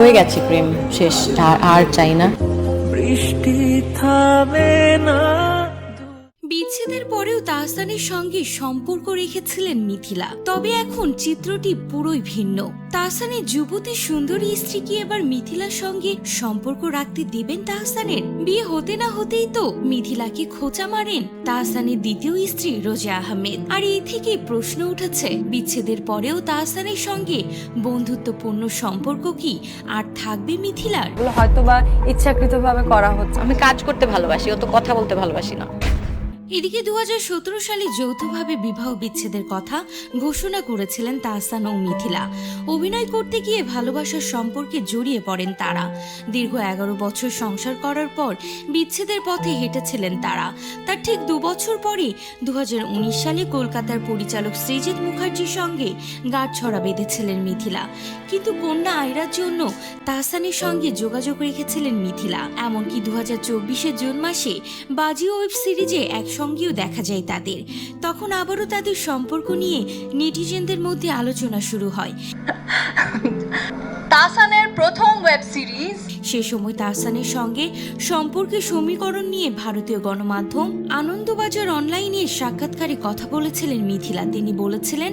হয়ে গেছে প্রেম শেষ আর- চাই না। বৃষ্টি থামে না। বিচ্ছেদের পরেও তাহসানের সঙ্গে সম্পর্ক রেখেছিলেন মিথিলা। তবে এখন চিত্রটি পুরোই ভিন্ন। তাহসানের যুবতী সুন্দরী স্ত্রী কি এবার মিথিলার সঙ্গে সম্পর্ক রাখতে দেবেন তাহসানের? বিয়ে হতে না হতেই তো মিথিলাকে খোঁচা মারেন তাহসানের দ্বিতীয় স্ত্রী রোজা আহমেদ। আর এই থেকেই প্রশ্ন উঠেছে, বিচ্ছেদের পরেও তাহসানের সঙ্গে বন্ধুত্বপূর্ণ সম্পর্ক কি আর থাকবে মিথিলার? হয়তো বা ইচ্ছাকৃতভাবে করা হচ্ছে। আমি কাজ করতে ভালোবাসি ও তো কথা বলতে ভালোবাসি না। এদিকে দু হাজার সতেরো সালে যৌথভাবে বিবাহ বিচ্ছেদের কথা ঘোষণা করেছিলেন তাহসান ও মিথিলা। অভিনয় করতে গিয়ে ভালোবাসার সম্পর্কে জড়িয়ে পড়েন তারা। দীর্ঘ এগারো বছর সংসার করার পর বিচ্ছেদের পথে হেঁটেছিলেন তারা। তার ঠিক দু বছর পরে দু সালে কলকাতার পরিচালক সৃজিত মুখার্জির সঙ্গে গাঁটছড়া বেঁধেছিলেন মিথিলা। কিন্তু কন্যা আয়রার জন্য তাহসানের সঙ্গে যোগাযোগ রেখেছিলেন মিথিলা। এমনকি দু হাজার জুন মাসে বাজি ওয়েব সিরিজে একসঙ্গেও দেখা যায় তাদের। তখন আবারও তাদের সম্পর্ক নিয়ে নেটিজেনদের মধ্যে আলোচনা শুরু হয়। তাসানের প্রথম ওয়েব সিরিজ সে সময় তাহসানের সঙ্গে সম্পর্কে সমীকরণ নিয়ে ভারতীয় গণমাধ্যম আনন্দবাজার অনলাইনে সাক্ষাৎকারে কথা বলেছিলেন মিথিলা। তিনি বলেছিলেন,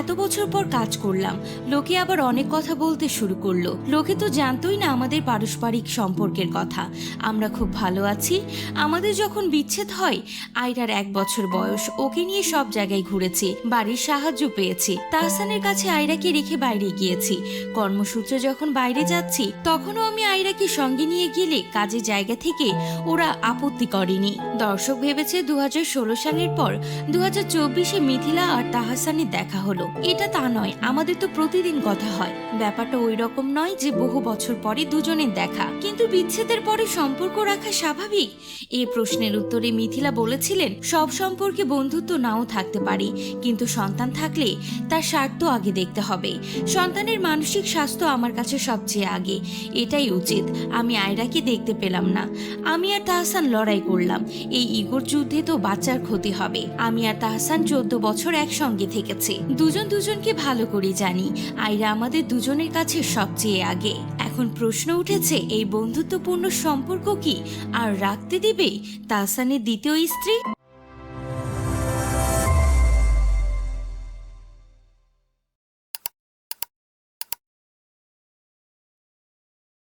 এত বছর পর কাজ করলাম। লোকে আবার অনেক কথা বলতে শুরু করল। লোকে তো জানতোই না আমাদের পারস্পরিক সম্পর্কের কথা। আমরা খুব ভালো আছি। আমাদের যখন বিচ্ছেদ হয় আয়রার এক বছর বয়স, ওকে নিয়ে সব জায়গায় ঘুরেছি, বাড়ির সাহায্য পেয়েছি। তাহসানের কাছে আয়রাকে রেখে বাইরে গিয়েছি। কর্মসূত্রে যখন বাইরে যাচ্ছি, তখনও আমি আয়রাকে সঙ্গে নিয়ে গেলে কাজের জায়গা থেকে ওরা আপত্তি করেনি। দর্শক ভেবেছে দু হাজার ষোলো সালের পর দু হাজার চব্বিশে মিথিলা আর তাহাসানের দেখা হলো। এটা তা নয়, আমাদের তো প্রতিদিন কথা হয়। ব্যাপারটা ওই রকম নয় যে বহু বছর পরে দুজনের দেখা। কিন্তু বিচ্ছেদের পরে সম্পর্ক রাখা স্বাভাবিক? এই প্রশ্নের উত্তরে মিথিলা বলেছিলেন, সব সম্পর্কে বন্ধুত্ব নাও থাকতে পারে, কিন্তু সন্তান থাকলে তার স্বার্থ আগে দেখতে হবে। সন্তানের মানসিক স্বাস্থ্য আমার কাছে সবচেয়ে আগে। এটাই উচিত। আমি আয়রাকে দেখতে পেলাম না। আমি আর তাহসান লড়াই করলাম। এই ইগোর যুদ্ধে তো বাচ্চার ক্ষতি হবে। আমি আর তাহসান চোদ্দ বছর একসঙ্গে থেকেছি। দুজন দুজনকে ভালো করে জানি। আয়রা আমাদের দুজনের কাছে সবচেয়ে আগে। এখন প্রশ্ন উঠেছে, এই বন্ধুত্বপূর্ণ সম্পর্ক কি? আর রাখতে দিবে তাহসানের দ্বিতীয় স্ত্রী?